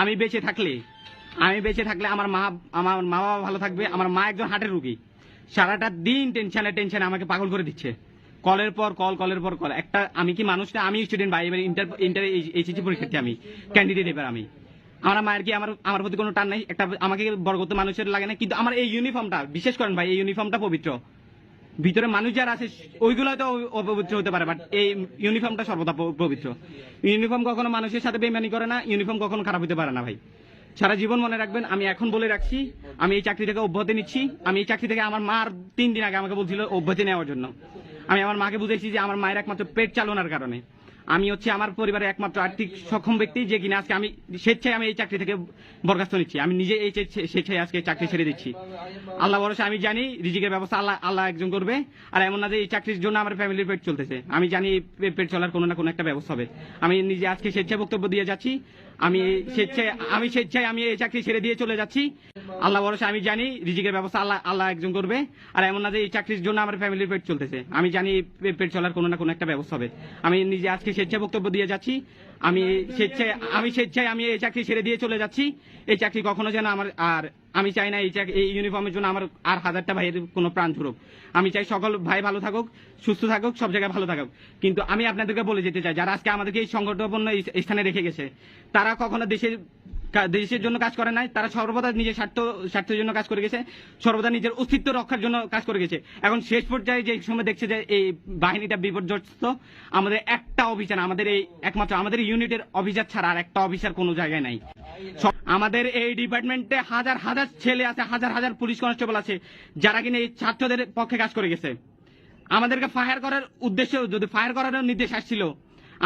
আমি বেঁচে থাকলে, আমি বেঁচে থাকলে আমার মা আমার মা বাবা ভালো থাকবে, আমার মা একজন হার্টের রুগী। সারাটা দিন টেনশনে টেনশনে আমাকে পাগল করে দিচ্ছে। কলের পর কল, কলের পর কল। একটা, আমি কি মানুষটা? আমি স্টুডেন্ট ভাই এবার ইন্টার ইন্টার এইচএসসি পরীক্ষার্থী আমি ক্যান্ডিডেট এবার আমি। আমার মায়ের কি আমার আমার প্রতি কোনো টান নাই? একটা আমাকে করতে মানুষের লাগে না? কিন্তু আমার এই ইউনিফর্মটা বিশেষ করেন ভাই, এই ইউনিফর্মটা পবিত্র। ভিতরে মানুষ যারা আছে, ওইগুলো তো অপবিত্র হতে পারে বাট এই ইউনিফর্মটা সর্বদা পবিত্র। ইউনিফর্ম কখনো মানুষের সাথে বেমানি করে না ইউনিফর্ম কখনো খারাপ হতে পারে না ভাই। সারা জীবন মনে রাখবেন, আমি এখন বলে রাখছি, আমি এই চাকরি থেকে অব্যাহতি নিচ্ছি, আমি এই চাকরি থেকে আমার মার তিন দিন আগে আমাকে বলছিল অব্যাহতি নেওয়ার জন্য। আমি আমার মাকে বুঝেছি যে আমার মায়ের একমাত্র পেট চালানোর কারণে। আমি হচ্ছে আমার পরিবারের একমাত্র আর্থিক সক্ষম ব্যক্তি যে কিনা আজকে আমি স্বেচ্ছায় আমি এই চাকরি থেকে বরখাস্ত নিচ্ছি। আমি নিজে এই স্বেচ্ছায় আজকে চাকরি ছেড়ে দিচ্ছি। আল্লাহ ভরসা, আমি জানি রিজিকের ব্যবস্থা আল্লাহ আল্লাহ একজন করবে। আর এমন না যে এই চাকরির জন্য আমার ফ্যামিলির পেট চলতেছে। আমি জানি এই পেট চলার কোনো না কোনো একটা ব্যবস্থা হবে। আমি নিজে আজকে স্বেচ্ছায় বক্তব্য দিয়ে যাচ্ছি। আমি স্বেচ্ছায় আমি স্বেচ্ছায় আমি এই চাকরি ছেড়ে দিয়ে চলে যাচ্ছি। আল্লাহ ভরসা, আমি জানি রিজিকের ব্যবস্থা আল্লাহ আল্লাহ একজন করবে। আর এমন না যে এই চাকরির জন্য আমার ফ্যামিলির পেট চলতেছে। আমি জানি পেট চলার কোনো না কোনো একটা ব্যবস্থা হবে। আমি নিজে আজকে স্বেচ্ছায় বক্তব্য দিয়ে যাচ্ছি। আমি স্বেচ্ছায় আমি স্বেচ্ছায় আমি এই চাকরি ছেড়ে দিয়ে চলে যাচ্ছি। এই চাকরি কখনো যেন আমার আর, আমি চাই না এই চাকরি এই ইউনিফর্মের জন্য আমার আর হাজারটা ভাইয়ের কোনো প্রাণ ঝুরুক আমি চাই সকল ভাই ভালো থাকুক, সুস্থ থাকুক, সব জায়গায় ভালো থাকুক। কিন্তু আমি আপনাদেরকে বলে যেতে চাই, যারা আজকে আমাদেরকে এই সংগঠনপূর্ণ স্থানে রেখে গেছে, তারা কখনো দেশের দেশের জন্য কাজ করে নাই, তারা সর্বদা নিজের স্বার্থ, স্বার্থের জন্য কাজ করে গেছে, সর্বদা নিজের অস্তিত্ব রক্ষার জন্য কাজ করে গেছে। এখন শেষ পর্যায়ে যে সময় দেখছে যে এই বাহিনীটা বিপর্যস্ত, আমাদের একটা অভিযান, আমাদের এই একমাত্র, আমাদের ইউনিটের অফিসার ছাড়া আর একটা অফিসার কোনো জায়গায় নাই। আমাদের এই ডিপার্টমেন্টে হাজার হাজার ছেলে আছে, হাজার হাজার পুলিশ কনস্টেবল আছে, যারা কিনা এই ছাত্রদের পক্ষে কাজ করে গেছে। আমাদেরকে ফায়ার করার উদ্দেশ্য, যদি ফায়ার করার নির্দেশ আসছিল,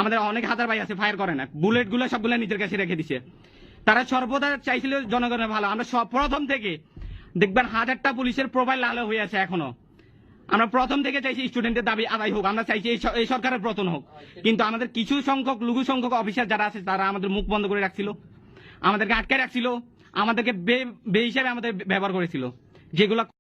আমাদের অনেক হাজার ভাই আছে, ফায়ার করে না। বুলেটগুলো সবগুলো নিজের কাছে রেখে দিছে। তারা সর্বদা চাইছিল জনগণের ভালো। আমরা সব প্রথম থেকে দেখবেন হাজারটা পুলিশের প্রোফাইল লালো হয়ে আছে এখনও। আমরা প্রথম থেকে চাইছি স্টুডেন্টের দাবি আদায় হোক। আমরা চাইছি এই সরকারের পতন হোক। কিন্তু আমাদের কিছু সংখ্যক, লঘু সংখ্যক অফিসার যারা আছে, তারা আমাদের মুখ বন্ধ করে রাখছিল। আমাদেরকে আটকে রাখছিল। আমাদেরকে বে হিসাবে আমাদের ব্যবহার করেছিল। যেগুলো